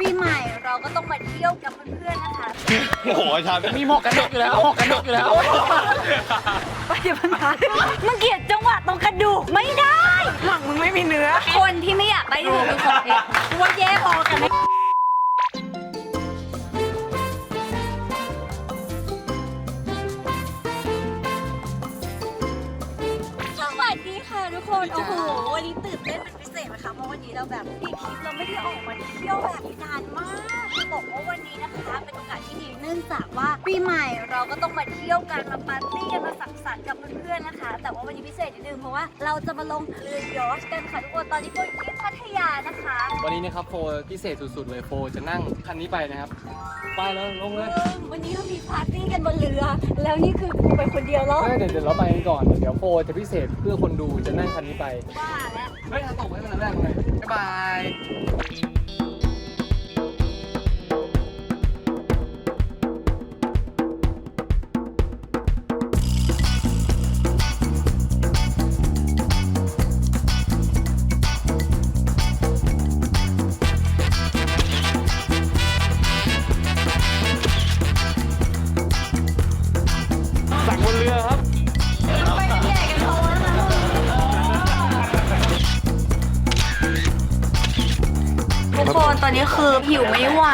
ปีใหม่เราก็ต้องมาเที่ยวกับเพื่อนๆนะคะ โอ้โหชาเป็นมีหมวกกันน็อกอยู่แล้วหมวกกันน็อกอยู่แล้ว ไปเดี๋ยวมันมามึงเกลียดจังหวะตรงกระดูกไม่ได้ หลังมึงไม่มีเนื้อ คนที่ไม่อยากได้ดูคือคนนี้กูว่าแย่พอกันนะสวัสดีค่ะทุกคน โอ้โห นพิเศษนะคะเพราะวันนี้เราแบบอีกคลิปเราไม่ได้ออกมาเที่ยวแบบนานมากจะบอกว่าวันนี้นะคะ เป็นโอกาสที่ดีเนื่องจากว่าปีใหม่เราก็ต้องมาเที่ยวกันมาปาร์ตี้กันมาสังสรรค์กับเพื่อนๆนะคะ แต่ว่าวันนี้พิเศษนิดนึงเพราะว่าเราจะมาลงเรือยอชต์กันค่ะทุกคนตอนนี้ก็อยู่ที่พัทยานะคะวันนี้นะครับโฟพิเศษสุดๆเลยโฟจะนั่งคันนี้ไปนะครับ ไปแล้วลงเลยเออวันนี้เรามีปาร์ตี้กันบนเรือ แล้วนี่คือกูไปคนเดียวแล้วไม่เดี๋ยวเดี๋ยวเราไปกันก่อนเดี๋ยวโฟจะพิเศษเพื่อคนดูจะนั่งคันนี้ไปว่าแล้วเฮ้ยตกไว้เป็นอันแรกเลยบ๊า อนนี้คือหิวไม่ไหว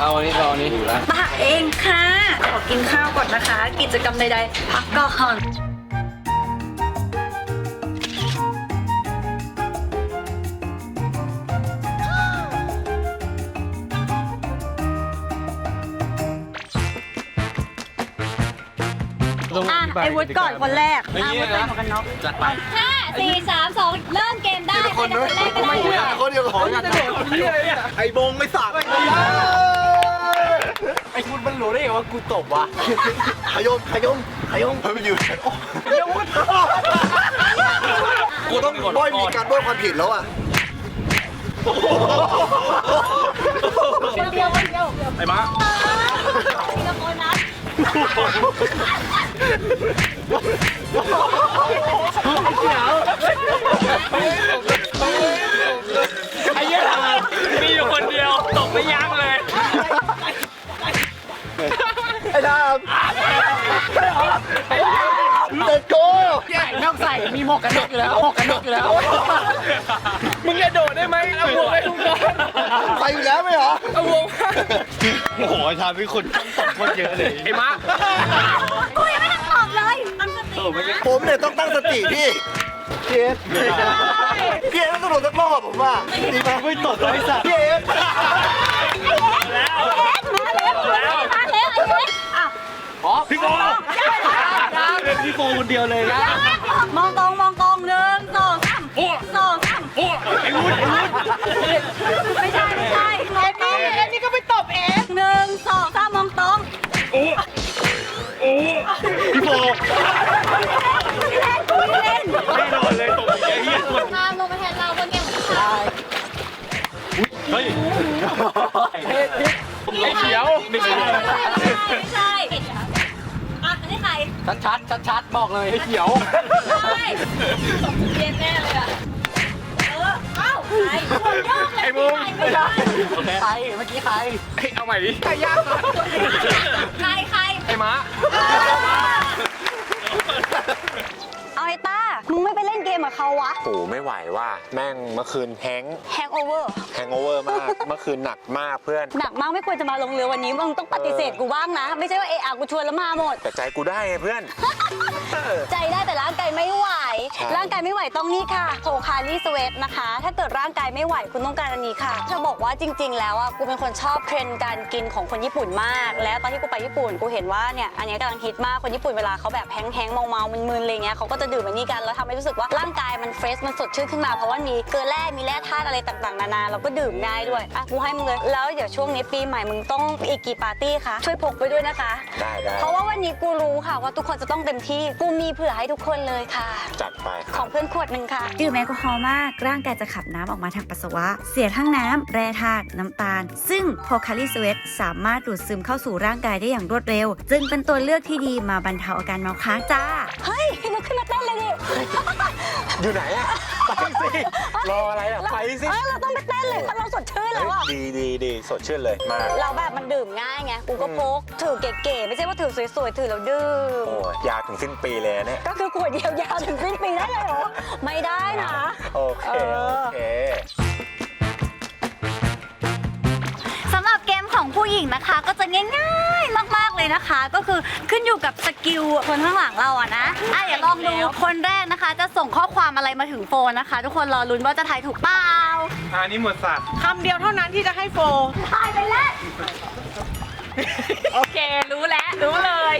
เอาอันนี้เราอันนี้อยู่แล้วตักเองค่ะ ขอกินข้าวก่อนนะคะ กิจกรรมใดๆพักก่อนอะไอ้วุฒิก่อนคนแรกไม่อะมีวุฒินะใส่หมวกกันน็อกจัดไปห้า สี่สามสองเริ่มเกมได้ไปกับคนแรกก็ได้ค่ะ คนเดียวขอจะโดดคนนี้เลยอะไอ้บงไม่สักไอ้คุณมันรู้ได้ไงว่ากูตบวะขยมขยมขยมเฮ้ยมันอยู่กูต้องกดบ้อยมีการบ้อยความผิดแล้วอะคนเดียวคนเดียวไอ้ม้าทีละคนนะ ไอ้เหี้ยมีอยู่คนเดียวตบไม่ยั้งเลย ไอ้ดามเด็กโก้ใหญ่ไม่ต้องใส่มีหมวกกันน็อกอยู่แล้วหมวกกันน็อกอยู่แล้ว อยู่แล้วไหมเหรอเอาหมวกโอ้โหชาเป็นคนต้องตบคนเยอะเลยไอ้ม้ากูยังไม่ได้ตอบเลยตั้งสตินะผมเนี่ยต้องตั้งสติพี่เพียสเพียสต้องโดดสักรอบผมว่าดีมากไม่ตดเลยสัตว์เพียสแล้วเอ็กมาแล้วมาแล้วมาแล้วไอ้เอ็กอะอ๋อพี่โก้เป็นพี่โฟคนเดียวเลยนะ พี่โฟเล่นกูเล่นไม่โดนเลยตบไอ้เหี้ยตามลงมาแทนเราบนเกมของเขาเฮ้ยไอ้เขียวไม่ใช่ไม่ใช่อะอันนี้ใครชัดชัดชัดชัดบอกเลยไอ้เขียวใช่เย็นแน่เลยอะเออเอ้าใครคนยกเลยไอ้มุมไม่ใช่โอเคใครเมื่อกี้ใครเอาใหม่ดิใครยากใครใคร ไอ้ม้าเอาไอ้ต้า มึงไม่ไปเล่นเกมกับเขาวะ โอ้ไม่ไหวว่ะแม่งเมื่อคืนแฮงแฮงโอเวอร์ แฮงโอเวอร์มาก เมื่อคืนหนักมากเพื่อน หนักมากไม่ควรจะมาลงเรือวันนี้ มึงต้องปฏิเสธกูบ้างนะ ไม่ใช่ว่าเออากูชวนแล้วมาหมด แต่ใจกูได้ไงเพื่อนใจได้แต่ร่างกายไม่ไหว ใช่ ร่างกายไม่ไหวต้องนี่ค่ะโคคารี่สเวตนะคะ ถ้าเกิดร่างกายไม่ไหวคุณต้องการอันนี้ค่ะจะบอกว่าจริง ๆ แล้วอะกูเป็นคนชอบเทรนด์การกินของคนญี่ปุ่นมาก แล้วตอนที่กูไปญี่ปุ่นกูเห็นว่าเนี่ยอันนี้กำลังฮิตมากคนญี่ปุ่นเวลาเขาแบบแห้งๆเมาๆมึนๆอะไรเงี้ยเขาก็จะดื่มอันนี้กันแล้วทำให้รู้สึกว่าร่างกายมันเฟรชมันสดชื่นขึ้นมาเพราะว่ามีเกลือแร่มีแร่ธาตุอะไรต่างๆนานาเราก็ดื่มได้ด้วยอะกูให้มึงเลยแล้วเดี๋ยวช่วงนี้ปีใหม่มึงต้องอีกกี่ปาร์ตี้คะช่วยพกไปด้วยนะคะ ได้ได้เพราะว่าวันนี้กูรู้ค่ะว่าทุกคนจะต้องเต็มที่ กูมีเผื่อให้ทุกคนเลยค่ะจัดไปของเพื่อนขวดหนึ่งค่ะ ดื่มแอลกอฮอล์มาก ร่างกายจะขับน้ำออกมาทางปัสสาวะ เสียทั้งน้ำแร่ธาตุน้ำตาล ซึ่งโพคาลิสเวตสามารถดูดซึมเข้าสู่ร่างกายได้อย่างรวดเร็ว จึงเป็นตัวเลือกที่ดีมาบรรเทาอาการเมาค้างจ้า เฮ้ยลุกขึ้นมาเต้นเลยดิอยู่ไหนอะไปสิรออะไรอะไปสิเออเราต้องไปเต้นเลยเพราะเราสดชื่นแล้วอะดีดีดีสดชื่นเลยมาก เราแบบมันดื่มง่ายไง กูก็พกถือเก๋ๆ ไม่ใช่ว่าถือสวยๆ ถือแล้วดื้อโอ้ยยาวถึงสิ้นปีเลยนะเนี่ย ก็คือขวดเดียวยาวถึงสิ้นปีได้เลยเหรอ ไม่ได้นะ โอเค โอเค สำหรับเกมของผู้หญิงนะคะ ก็จะง่ายๆมากๆเลยนะคะ ก็คือขึ้นอยู่กับสกิลคนข้างหลังเราอะนะอะเดี๋ยวลองดูคนแรกนะคะ จะส่งข้อความอะไรมาถึงโฟนนะคะ ทุกคนรอลุ้นว่าจะทายถูกเปล่าอันนี้หมดสัตว์คำเดียวเท่านั้นที่จะให้โฟทายไปแล้ว โอเค รู้แล้ว รู้เลย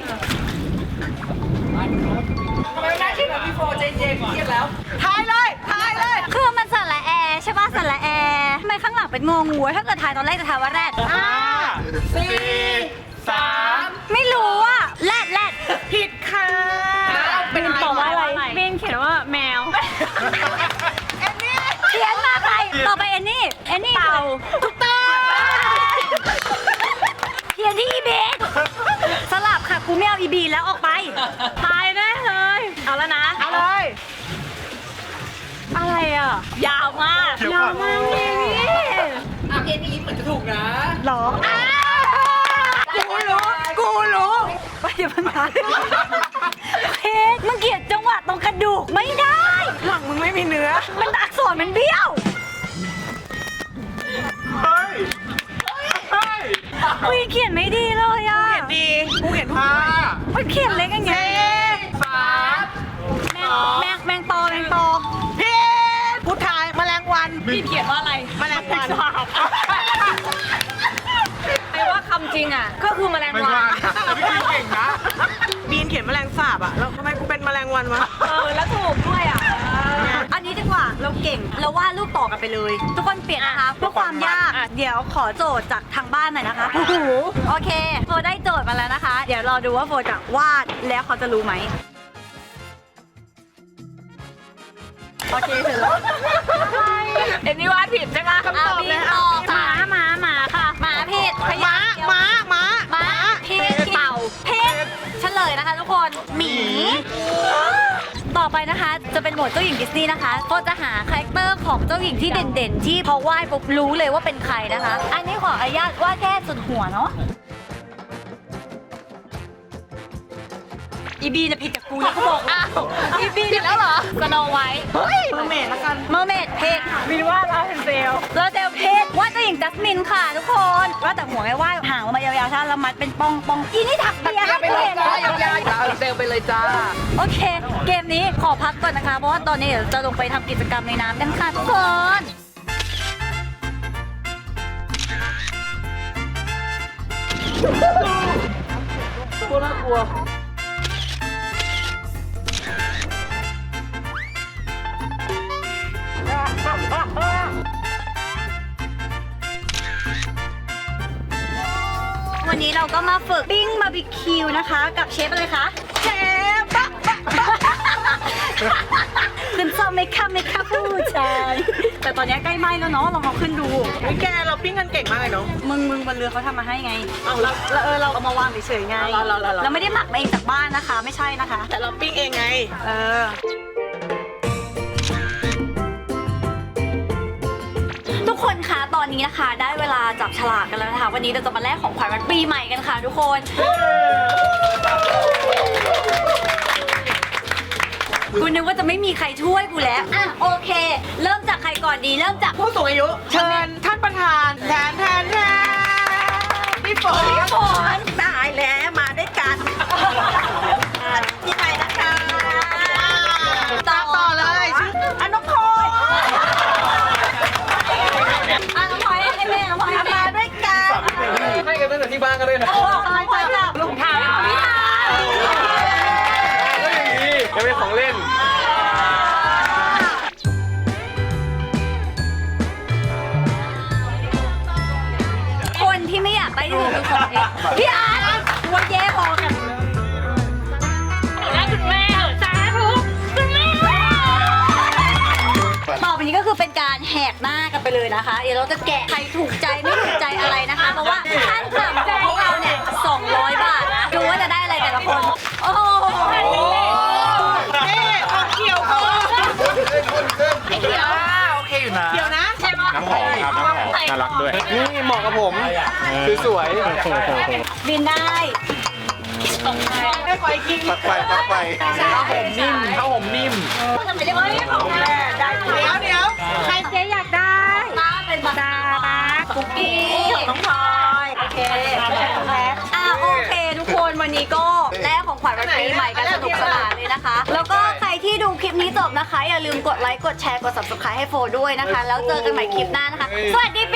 ไมหน้าที่แบบพี่โฟเจนเจนเครียดแล้วทายเลยทายเลยคือมันสระแอร์ใช่ป่ะสระแอร์ทำไมข้างหลังเป็นงองูถ้าเกิดทายตอนแรกจะทายว่าแรดห้าสี่สามไม่รู้อะแรดแรดผิดค่ะเป็นบอกว่าอะไรเบนเขียนว่าแมวเอนนี่เขียนมาใครต่อไปเอนนี่เอนนี่เต่าถูกต้องเขียนที่อีบีสลับค่ะกูไม่เอาอีบีแล้วออกไปตาย เลยเอาแล้วนะ เอาเลย อะไรอะ ยาวมากยาวมากนี่นี่อะเอ็นนี้เหมือนจะถูกนะ หรออ้าวกูรู้ กูรู้ไปเดี๋ยวมันมาเพชรมึงเกลียดจังหวะตรงกระดูกไม่ได้ หลังมึงไม่มีเนื้อ มันอักษรมันเบี้ยว เฮ้ย เฮ้ย คุยเขียนไม่ดีเลยอะ ดีกูเห็นถูกห้ามันเขียนเล็กอย่างเงี้ยสาม แมงแมงปอแมงปอพี่พูดทายแมลงวันพี่เขียนว่าอะไรแมลงวันไอ้ว่าคำจริงอะ ก็คือแมลงไม่วัว่านแต่พี่คิวเก่งนะบีนเขียนแมลงสาบอะแล้วทำไมกูเป็นแมลงวันวะเออแล้วถูกด้วยอะอันนี้ดีกว่าเราเก่งเราวาดรูปต่อกันไปเลย ทุกคนเปลี่ยนนะคะเพื่อความยาก เดี๋ยวขอโจทย์จากทางบ้านหน่อยนะคะโอเคโฟได้โจทย์มาแล้วนะคะ เดี๋ยวรอดูว่าโฟจะวาดแล้วเขาจะรู้ไหม โอเคเสร็จแล้วเอ็นนี่วาดผิดใช่ไหมคำตอบเลยตอบหมาหมาหมาค่ะหมาผิดพม้ายางค์เดียวม้าม้าหมาผิดเต่าผิดเฉลยนะคะทุกคนหมี ต่อไปนะคะจะเป็นโหมดเจ้าหญิงดิสนีย์นะคะก็จะหาคาแรคเตอร์ของเจ้าหญิงที่เด่นๆ ที่พอวาดปุ๊บรู้เลยว่าเป็นใครนะคะ อันนี้ขออนุญาตวาดแค่ส่วนหัวเนาะ อีบีจะผิดกับกูแล้วก็บอกอ้าวอีบีผิดแล้วเหรอสโนไวท์เฮ้ยมือเมดละกันเมอร์เมดเพจมีว่าลาเซนเซลลาเซลเพจว่าเจ้าหญิงจัสมินค่ะทุกคนว่าแต่หัวไงว่าหางมายาวๆใช่แล้วมัดเป็นปองปองอีนี่ถักเปียให้กูเห็นนะเซลไปเลยจ้า โอเค เกมนี้ขอพักก่อนนะคะ เพราะว่าตอนนี้เดี๋ยวจะลงไปทำกิจกรรมในน้ำกันค่ะทุกคนตัวน่ากลัว ก็มาฝึกปิ้งบาร์บีคิวนะคะ กับเชฟอะไรคะ เชฟบะบะบะคุณชอบไหมคะไหมคะผู้ชาย แต่ตอนนี้ใกล้ไหม้แล้วเนาะลองเอาขึ้นดูเฮ้ยแกเราปิ้งกันเก่งมากเลยเนาะ มึงมึงบนเรือเขาทำมาให้ไงเอาเราเราเราเออเราเอามาวางเฉยๆไงเราเราเราเรา เราไม่ได้หมักมาเองจากบ้านนะคะ ไม่ใช่นะคะ แต่เราปิ้งเองไง เออ กคนคะตอนนี้นะคะ ได้เวลาจับฉลากกันแล้วนะคะ วันนี้เราจะมาแลกของขวัญวันปีใหม่กันค่ะ ทุกคน กูนึกว่าจะไม่มีใครช่วยกูแล้ว อะโอเค เริ่มจากใครก่อนดี เริ่มจากผู้สูงอายุ เชิญท่านประธานแทนแทนแทนพี่ฝนพี่ฝนตายแล้วมาด้วยกัน ที่ไม่อยากได้ที่สุดคือคนเองพี่อาร์ตวันแย่พอกันแล้วคุณแม่สาธุคุณแม่ต่อไปนี้ก็คือเป็นการแหกหน้ากันไปเลยนะคะ เดี๋ยวเราจะแกะใครถูกใจไม่ถูกใจอะไรนะคะ เพราะว่าขั้นต่ำของพวกเราเนี่ยารักด้วย นี่เหมาะกับผมสวยบินได้ไม่คอยกินๆปักไฟปักไฟข้าวหอมนิ่มข้าวหอมนิ่มทำไมเรียกว่าไม่ของแม่ได้เดี๋ยวเดี๋ยวใครเจ๊อยากได้ป้าเป็นบาร์ป้าคุกกี้ของน้องพลอยโอเคอ่าโอเคทุกคนวันนี้ก็แลกของขวัญวันปีใหม่กันสนุกสนานเลยนะคะ แล้วก็ใครที่ดูคลิปนี้จบนะคะ อย่าลืมกดไลค์กดแชร์กด subscribe ให้โฟด้วยนะคะ แล้วเจอกันใหม่คลิปหน้านะคะ สวัสดีปีใหม่ค่ะ